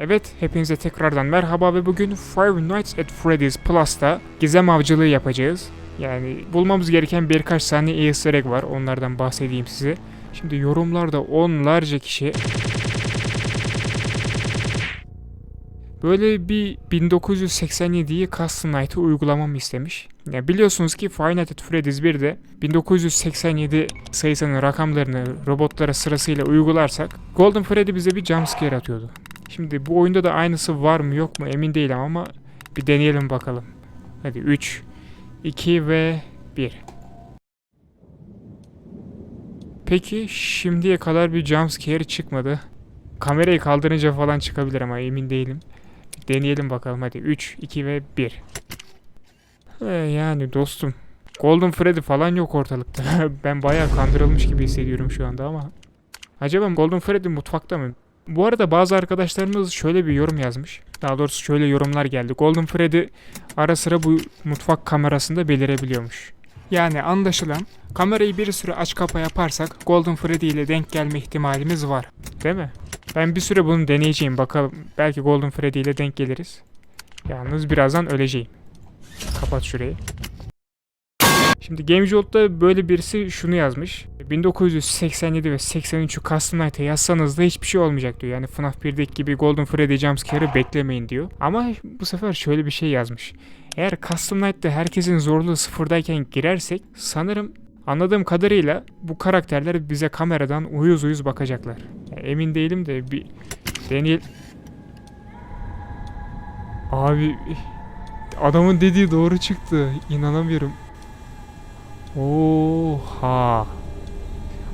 Evet, hepinize tekrardan merhaba ve bugün Five Nights at Freddy's Plus'ta gizem avcılığı yapacağız. Yani bulmamız gereken birkaç tane easter egg var, onlardan bahsedeyim size. Şimdi yorumlarda onlarca kişi böyle bir 1987'yi Custom Night'ı uygulamamı istemiş. Ya biliyorsunuz ki Five Nights at Freddy's 1'de 1987 sayısının rakamlarını robotlara sırasıyla uygularsak Golden Freddy bize bir jumpscare atıyordu. Şimdi bu oyunda da aynısı var mı yok mu emin değilim ama bir deneyelim bakalım. Hadi 3, 2 ve 1. Peki şimdiye kadar bir jumpscare çıkmadı. Kamerayı kaldırınca falan çıkabilir ama emin değilim. Deneyelim bakalım hadi 3, 2 ve 1. He, yani dostum. Golden Freddy falan yok ortalıkta. ben bayağı kandırılmış gibi hissediyorum şu anda ama. Acaba Golden Freddy mutfakta mı? Bu arada bazı arkadaşlarımız şöyle bir yorum yazmış. Daha doğrusu şöyle yorumlar geldi. Golden Freddy ara sıra bu mutfak kamerasında belirebiliyormuş. Yani anlaşılan kamerayı bir süre aç kapa yaparsak Golden Freddy ile denk gelme ihtimalimiz var. Değil mi? Ben bir süre bunu deneyeceğim bakalım. Belki Golden Freddy ile denk geliriz. Yalnız birazdan öleceğim. Kapat şurayı. Şimdi GameJolt'ta böyle birisi şunu yazmış. 1987 ve 83'ü Custom Night'a yazsanız da hiçbir şey olmayacak diyor. Yani FNAF 1'deki gibi Golden Freddy jumpscare'ı beklemeyin diyor. Ama bu sefer şöyle bir şey yazmış. Eğer Custom Night'ta herkesin zorluğu sıfırdayken girersek sanırım anladığım kadarıyla bu karakterler bize kameradan uyuz uyuz bakacaklar. Yani emin değilim de bir deneyelim. Abi adamın dediği doğru çıktı. İnanamıyorum. Oha.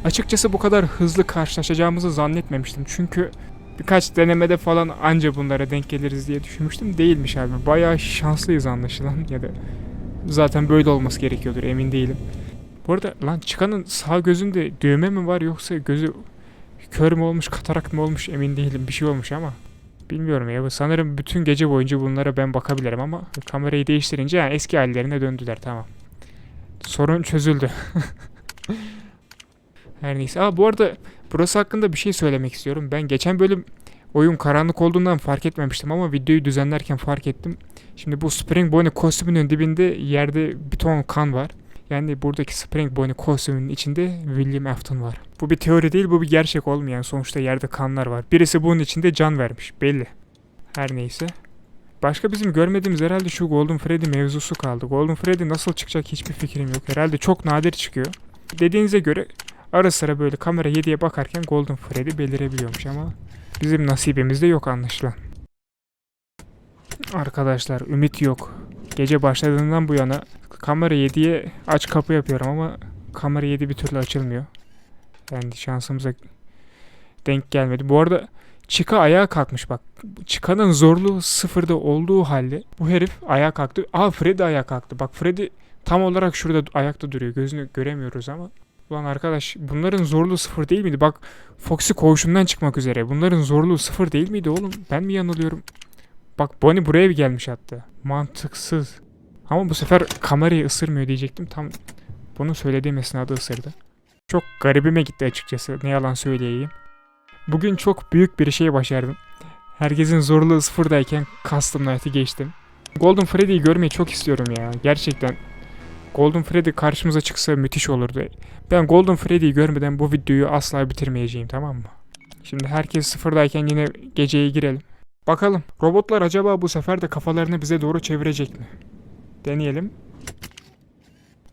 Açıkçası bu kadar hızlı karşılaşacağımızı zannetmemiştim. Çünkü birkaç denemede falan anca bunlara denk geliriz diye düşünmüştüm. Değilmiş abi. Bayağı şanslıyız anlaşılan ya da zaten böyle olması gerekiyordur emin değilim. Bu arada lan çıkanın sağ gözünde düğme mi var yoksa gözü kör mü olmuş katarak mı olmuş emin değilim. Bir şey olmuş ama. Bilmiyorum ya. Sanırım bütün gece boyunca bunlara ben bakabilirim ama kamerayı değiştirince yani eski hallerine döndüler tamam. Sorun çözüldü. Her neyse. Aa bu arada burası hakkında bir şey söylemek istiyorum. Ben geçen bölüm oyun karanlık olduğundan fark etmemiştim ama videoyu düzenlerken fark ettim. Şimdi bu Spring Bonnie kostümünün dibinde yerde bir ton kan var. Yani buradaki Spring Bonnie kostümünün içinde William Afton var. Bu bir teori değil bu bir gerçek olmayan sonuçta yerde kanlar var. Birisi bunun içinde can vermiş belli. Her neyse. Başka bizim görmediğimiz herhalde şu Golden Freddy mevzusu kaldı. Golden Freddy nasıl çıkacak hiçbir fikrim yok. Herhalde çok nadir çıkıyor. Dediğinize göre ara sıra böyle kamera 7'ye bakarken Golden Freddy belirebiliyormuş ama bizim nasibimizde yok anlaşılan. Arkadaşlar ümit yok. Gece başladığından bu yana kamera 7'ye aç kapı yapıyorum ama kamera 7 bir türlü açılmıyor. Yani şansımıza denk gelmedi. Bu arada Chica ayağa kalkmış bak. Chica'nın zorluğu sıfırda olduğu halde bu herif ayağa kalktı. Aa Freddy ayağa kalktı. Bak Freddy tam olarak şurada ayakta duruyor. Gözünü göremiyoruz ama. Ulan arkadaş bunların zorluğu sıfır değil miydi? Bak Foxy koğuşundan çıkmak üzere. Bunların zorluğu sıfır değil miydi oğlum? Ben mi yanılıyorum? Bak Bonnie buraya bir gelmiş hatta. Mantıksız. Ama bu sefer kamerayı ısırmıyor diyecektim. Tam bunu söylediğim esnada ısırdı. Çok garibime gitti açıkçası. Ne yalan söyleyeyim. Bugün çok büyük bir şey başardım. Herkesin zorluğu sıfırdayken Custom Night'ı geçtim. Golden Freddy'yi görmeyi çok istiyorum ya. Gerçekten Golden Freddy karşımıza çıksa müthiş olurdu. Ben Golden Freddy'yi görmeden bu videoyu asla bitirmeyeceğim tamam mı? Şimdi herkes sıfırdayken yine geceye girelim. Bakalım robotlar acaba bu sefer de kafalarını bize doğru çevirecek mi? Deneyelim.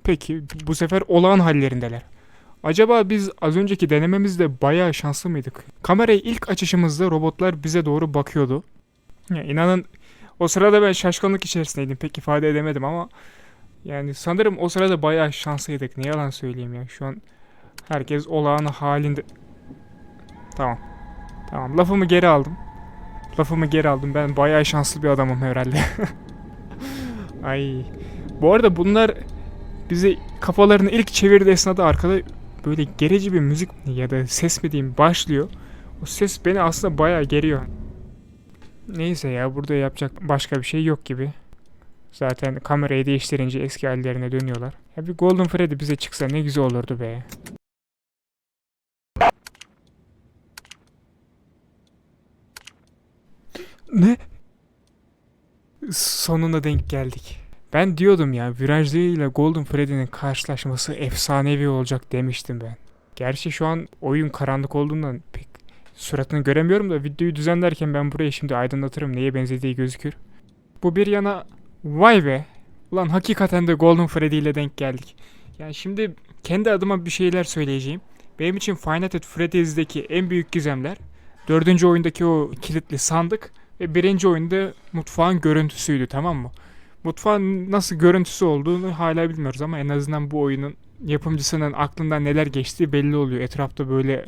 Peki bu sefer olağan hallerindeler. Acaba biz az önceki denememizde bayağı şanslı mıydık? Kamerayı ilk açışımızda robotlar bize doğru bakıyordu. Ya inanın o sırada ben şaşkınlık içerisindeydim. Pek ifade edemedim ama yani sanırım o sırada bayağı şanslıydık. Ne yalan söyleyeyim ya. Şu an herkes olağan halinde. Tamam. Tamam lafımı geri aldım. Lafımı geri aldım. Ben bayağı şanslı bir adamım herhalde. Ay. Bu arada bunlar bizi kafalarını ilk çevirdiği esnada arkada böyle gerici bir müzik ya da ses mi diyeyim başlıyor. O ses beni aslında bayağı geriyor. Neyse ya burada yapacak başka bir şey yok gibi. Zaten kamerayı değiştirince eski hallerine dönüyorlar. Ya bir Golden Freddy bize çıksa ne güzel olurdu be. Ne? Sonuna denk geldik. Ben diyordum ya Virajlı ile Golden Freddy'nin karşılaşması efsanevi olacak demiştim ben. Gerçi şu an oyun karanlık olduğundan pek suratını göremiyorum da videoyu düzenlerken ben burayı şimdi aydınlatırım neye benzediği gözükür. Bu bir yana vay be. Ulan hakikaten de Golden Freddy ile denk geldik. Yani şimdi kendi adıma bir şeyler söyleyeceğim. Benim için Nights at Freddy's'deki en büyük gizemler dördüncü oyundaki o kilitli sandık ve birinci oyunda mutfağın görüntüsüydü tamam mı? Mutfağın nasıl görüntüsü olduğunu hala bilmiyoruz ama en azından bu oyunun yapımcısının aklından neler geçtiği belli oluyor. Etrafta böyle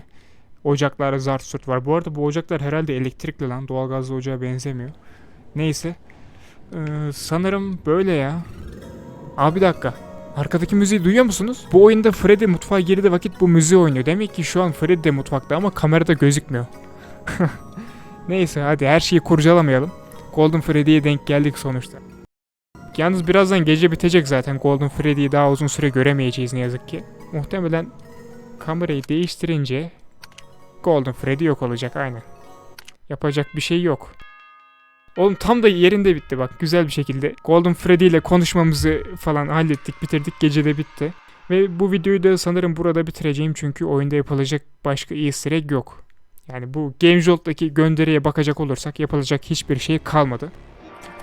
ocaklar zart surt var. Bu arada bu ocaklar herhalde elektrikli lan. Doğalgazlı ocağa benzemiyor. Neyse. Ee, sanırım böyle ya. Abi bir dakika. Arkadaki müziği duyuyor musunuz? Bu oyunda Freddy mutfağa girdiği vakit bu müziği oynuyor. Demek ki şu an Freddy de mutfakta ama kamerada gözükmüyor. Neyse hadi her şeyi kurcalamayalım. Golden Freddy'ye denk geldik sonuçta. Yalnız birazdan gece bitecek zaten. Golden Freddy'yi daha uzun süre göremeyeceğiz ne yazık ki. Muhtemelen kamerayı değiştirince Golden Freddy yok olacak aynen. Yapacak bir şey yok. Oğlum tam da yerinde bitti bak güzel bir şekilde. Golden Freddy ile konuşmamızı falan hallettik bitirdik gece de bitti. Ve bu videoyu da sanırım burada bitireceğim çünkü oyunda yapılacak başka easter egg yok. Yani bu GameJolt'taki gönderiye bakacak olursak yapılacak hiçbir şey kalmadı.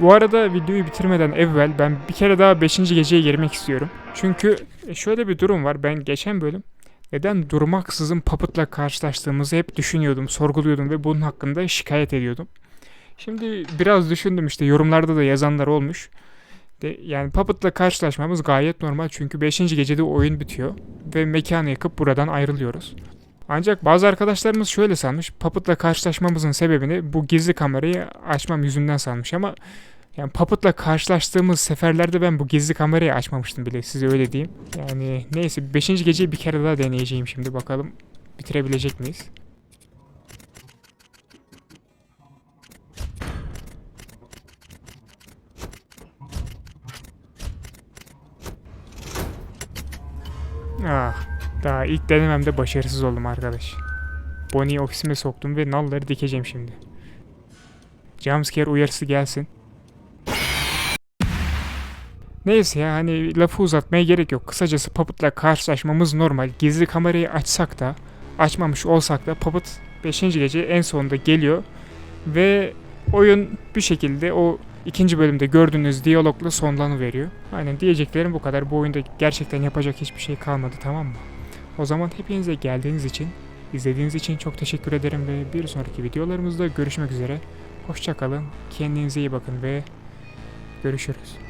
Bu arada videoyu bitirmeden evvel ben bir kere daha 5. geceye girmek istiyorum. Çünkü şöyle bir durum var. Ben geçen bölüm neden durmaksızın Puppet'la karşılaştığımızı hep düşünüyordum, sorguluyordum ve bunun hakkında şikayet ediyordum. Şimdi biraz düşündüm işte yorumlarda da yazanlar olmuş. De, yani Puppet'la karşılaşmamız gayet normal çünkü 5. gecede oyun bitiyor ve mekanı yakıp buradan ayrılıyoruz. Ancak bazı arkadaşlarımız şöyle sanmış. Puppet'la karşılaşmamızın sebebini bu gizli kamerayı açmam yüzünden sanmış ama yani Puppet'la karşılaştığımız seferlerde ben bu gizli kamerayı açmamıştım bile size öyle diyeyim. Yani neyse 5. geceyi bir kere daha deneyeceğim şimdi bakalım bitirebilecek miyiz? Ah, daha ilk denememde başarısız oldum arkadaş. Bonnie'yi ofisime soktum ve nalları dikeceğim şimdi. Jumpscare uyarısı gelsin. Neyse ya hani lafı uzatmaya gerek yok. Kısacası Puppet'la karşılaşmamız normal. Gizli kamerayı açsak da açmamış olsak da Puppet 5. gece en sonunda geliyor. Ve oyun bir şekilde o ikinci bölümde gördüğünüz diyalogla sonlanıveriyor. Aynen diyeceklerim bu kadar. Bu oyunda gerçekten yapacak hiçbir şey kalmadı tamam mı? O zaman hepinize geldiğiniz için, izlediğiniz için çok teşekkür ederim ve bir sonraki videolarımızda görüşmek üzere. Hoşçakalın, kendinize iyi bakın ve görüşürüz.